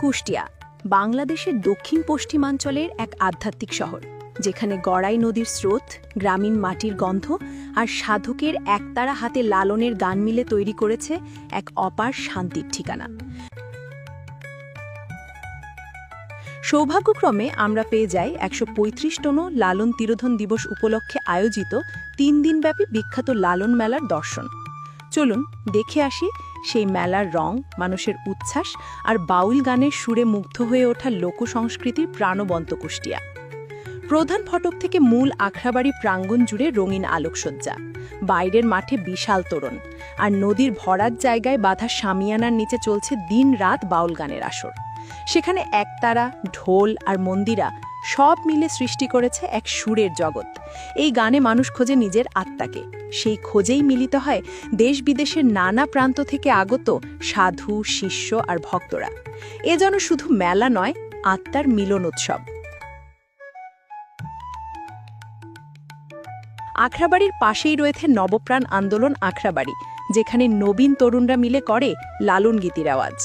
কুষ্টিয়া, বাংলাদেশের দক্ষিণ পশ্চিমাঞ্চলের এক আধ্যাত্মিক শহর, যেখানে গড়াই নদীর স্রোত, গ্রামীণ মাটির গন্ধ আর সাধকের একতারা হাতে লালনের গান মিলে তৈরি করেছে এক অপার শান্তির ঠিকানা। সৌভাগ্যক্রমে আমরা পেয়ে যাই একশো পঁয়ত্রিশ পঁয়ত্রিশতম লালন তিরোধন দিবস উপলক্ষে আয়োজিত তিন দিনব্যাপী বিখ্যাত লালন মেলার দর্শন। চলুন দেখে আসি সেই মেলার রং, মানুষের উচ্ছ্বাস আর বাউল গানের সুরে মুগ্ধ হয়ে ওঠা লোকসংস্কৃতির প্রাণবন্ত কুষ্টিয়া। প্রধান ফটক থেকে মূল আখড়াবাড়ি প্রাঙ্গণ জুড়ে রঙিন আলোকসজ্জা, বাইরের মাঠে বিশাল তোরণ, আর নদীর ভরার জায়গায় বাঁধা সামিয়ানার নিচে চলছে দিন রাত বাউল গানের আসর। সেখানে একতারা, ঢোল আর মন্দিরা সব মিলে সৃষ্টি করেছে এক সুরের জগৎ। এই গানে মানুষ খোঁজে নিজের আত্মাকে। সেই খোঁজেই মিলিত হয় দেশ বিদেশের নানা প্রান্ত থেকে আগত সাধু, শিষ্য আর ভক্তরা। এ যেন শুধু মেলা নয়, আত্মার মিলন উৎসব। আখড়াবাড়ির পাশেই রয়েছে নবপ্রাণ আন্দোলন আখড়াবাড়ি, যেখানে নবীন তরুণরা মিলে করে লালন গীতির আওয়াজ।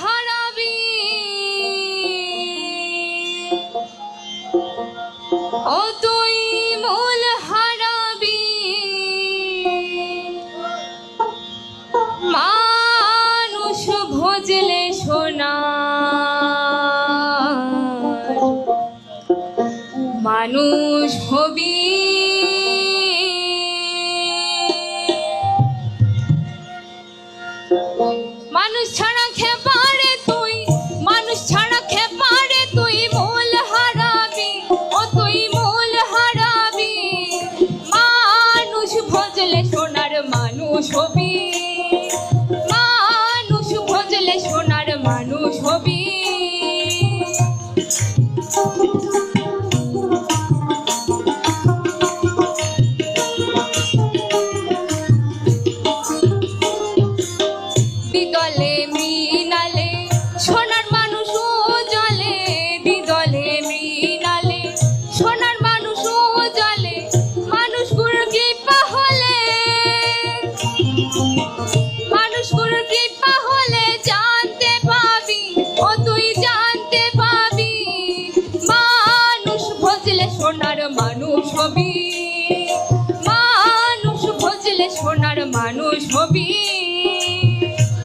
হারাবি। ও মানুষ হবি। মানুষ ছাড়া খেপারে তুই, মানুষ ছাড়া খেপারে তুই মূল হারাবি, ও তুই মূল হারাবি। মানুষ ভজলে সোনার মানুষ হবি। মানুষ হবি be